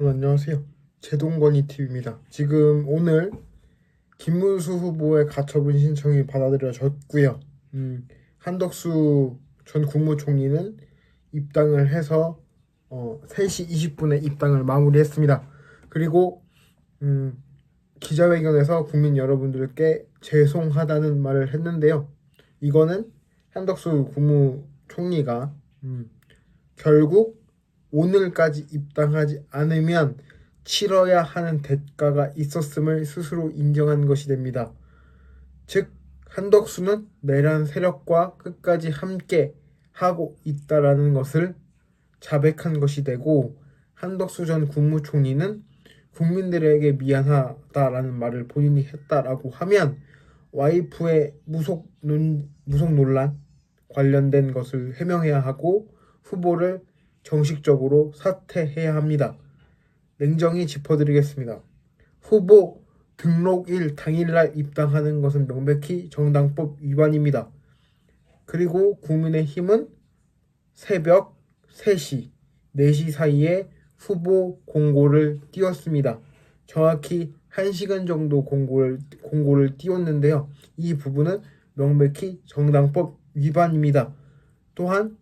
안녕하세요. 제동건이 TV입니다. 지금 오늘 김문수 후보의 가처분 신청이 받아들여졌고요. 음, 한덕수 전 국무총리는 입당을 해서 어, 3시 20분에 입당을 마무리했습니다. 그리고 음, 기자회견에서 국민 여러분들께 죄송하다는 말을 했는데요. 이거는 한덕수 국무총리가 음, 결국 오늘까지 입당하지 않으면 치러야 하는 대가가 있었음을 스스로 인정한 것이 됩니다. 즉 한덕수는 내란 세력과 끝까지 함께 하고 있다라는 것을 자백한 것이 되고 한덕수 전 국무총리는 국민들에게 미안하다라는 말을 본인이 했다라고 하면 와이프의 무속 논, 무속 논란 관련된 것을 해명해야 하고 후보를 정식적으로 사퇴해야 합니다. 냉정히 짚어드리겠습니다. 후보 등록일 당일날 입당하는 것은 명백히 정당법 위반입니다. 그리고 국민의힘은 새벽 3시, 4시 사이에 후보 공고를 띄웠습니다. 정확히 1시간 정도 공고를, 공고를 띄웠는데요. 이 부분은 명백히 정당법 위반입니다. 또한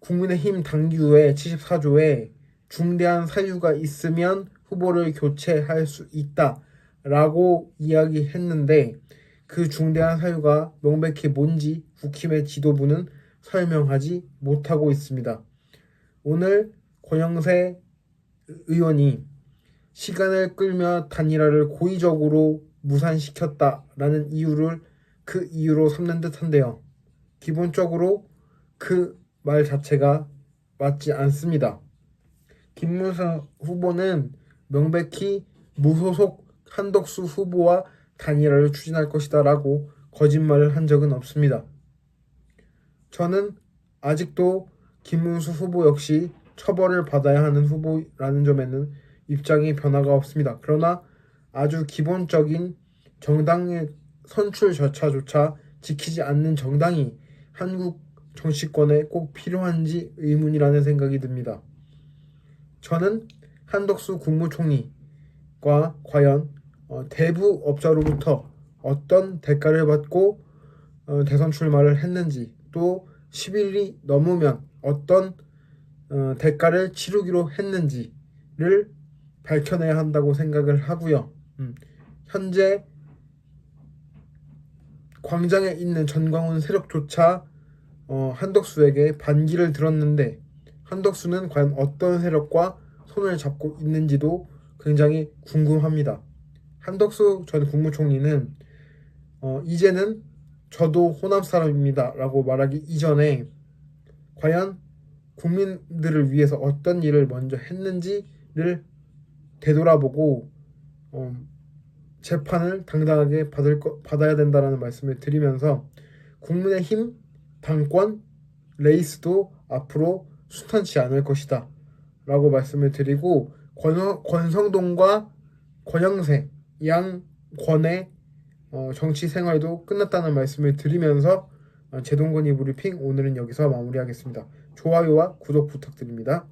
국민의힘 당규의 74조에 중대한 사유가 있으면 후보를 교체할 수 있다 라고 이야기했는데 그 중대한 사유가 명백히 뭔지 국힘의 지도부는 설명하지 못하고 있습니다. 오늘 권영세 의원이 시간을 끌며 단일화를 고의적으로 무산시켰다라는 이유를 그 이유로 삼는 듯한데요. 기본적으로 그 말 자체가 맞지 않습니다. 김문수 후보는 명백히 무소속 한덕수 후보와 단일화를 추진할 것이다 라고 거짓말을 한 적은 없습니다. 저는 아직도 김문수 후보 역시 처벌을 받아야 하는 후보라는 점에는 입장이 변화가 없습니다. 그러나 아주 기본적인 정당의 선출 절차조차 지키지 않는 정당이 한국 정치권에 꼭 필요한지 의문이라는 생각이 듭니다. 저는 한덕수 국무총리가 과연 어, 대부 업자로부터 어떤 대가를 받고 어, 대선 출마를 했는지 또 10일이 넘으면 어떤 어, 대가를 치르기로 했는지를 밝혀내야 한다고 생각을 하고요. 음, 현재 광장에 있는 전광훈 세력조차 어, 한덕수에게 반기를 들었는데 한덕수는 과연 어떤 세력과 손을 잡고 있는지도 굉장히 궁금합니다. 한덕수 전 국무총리는 어, 이제는 저도 호남 사람입니다 라고 말하기 이전에 과연 국민들을 위해서 어떤 일을 먼저 했는지를 되돌아보고 어, 재판을 당당하게 받을 거, 받아야 된다라는 말씀을 드리면서 국민의 힘 당권 레이스도 앞으로 순탄치 않을 것이다 라고 말씀을 드리고 권, 권성동과 권영세 양 권의 어, 정치 생활도 끝났다는 말씀을 드리면서 어, 제동건이 브리핑 오늘은 여기서 마무리하겠습니다. 좋아요와 구독 부탁드립니다.